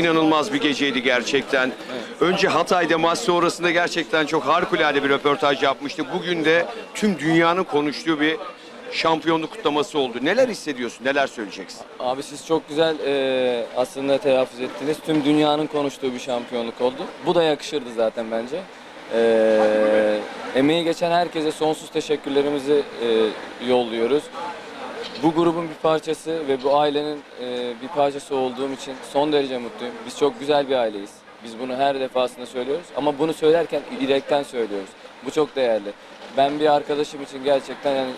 İnanılmaz bir geceydi gerçekten. Önce Hatay'da maç sonrasında gerçekten çok harikulade bir röportaj yapmıştık. Bugün de tüm dünyanın konuştuğu bir şampiyonluk kutlaması oldu. Neler hissediyorsun? Neler söyleyeceksin? Abi siz çok güzel e, aslında telaffuz ettiniz. Tüm dünyanın konuştuğu bir şampiyonluk oldu. Bu da yakışırdı zaten bence. E, emeği geçen herkese sonsuz teşekkürlerimizi e, yolluyoruz. Bu grubun bir parçası ve bu ailenin e, bir parçası olduğum için son derece mutluyum. Biz çok güzel bir aileyiz. Biz bunu her defasında söylüyoruz ama bunu söylerken yürekten söylüyoruz. Bu çok değerli. Ben bir arkadaşım için gerçekten yani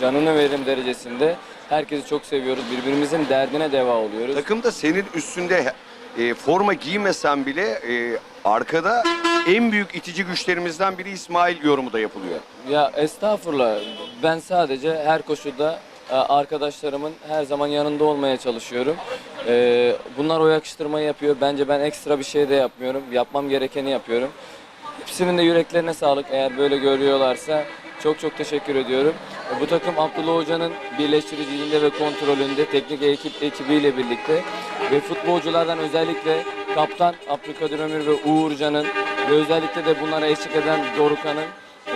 canını veririm derecesinde herkesi çok seviyoruz. Birbirimizin derdine deva oluyoruz. Takımda senin üstünde e, forma giymesen bile e, arkada en büyük itici güçlerimizden biri İsmail yorumu da yapılıyor. Ya estağfurullah. Ben sadece her koşulda arkadaşlarımın her zaman yanında olmaya çalışıyorum. E, Bunlar o yakıştırmayı yapıyor. Bence ben ekstra bir şey de yapmıyorum. Yapmam gerekeni yapıyorum. Hepsinin de yüreklerine sağlık eğer böyle görüyorlarsa. Çok çok teşekkür ediyorum. E, Bu takım Abdullah Hoca'nın birleştiriciliğinde ve kontrolünde teknik ekip ekibiyle birlikte ve futbolculardan özellikle kaptan Abdülkadir Ömür ve Uğurcan'ın ve özellikle de bunlara eşlik eden Dorukan'ın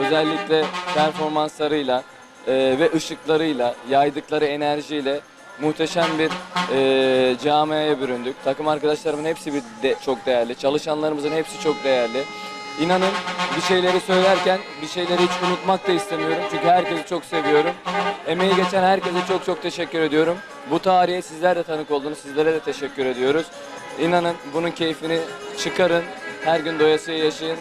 özellikle performanslarıyla e, ve ışıklarıyla, yaydıkları enerjiyle muhteşem bir e, camiaya büründük. Takım arkadaşlarımın hepsi bir de, çok değerli, çalışanlarımızın hepsi çok değerli. İnanın bir şeyleri söylerken bir şeyleri hiç unutmak da istemiyorum. Çünkü herkesi çok seviyorum. Emeği geçen herkese çok çok teşekkür ediyorum. Bu tarihe sizler de tanık oldunuz. Sizlere de teşekkür ediyoruz. İnanın bunun keyfini çıkarın. Her gün doyasıya yaşayın.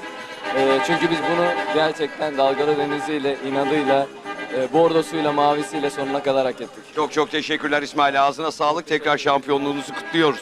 Ee, çünkü biz bunu gerçekten dalgalı deniziyle, inadıyla, e, bordosuyla, mavisiyle sonuna kadar hak ettik. Çok çok teşekkürler İsmail. Ağzına sağlık. Tekrar şampiyonluğunuzu kutluyoruz.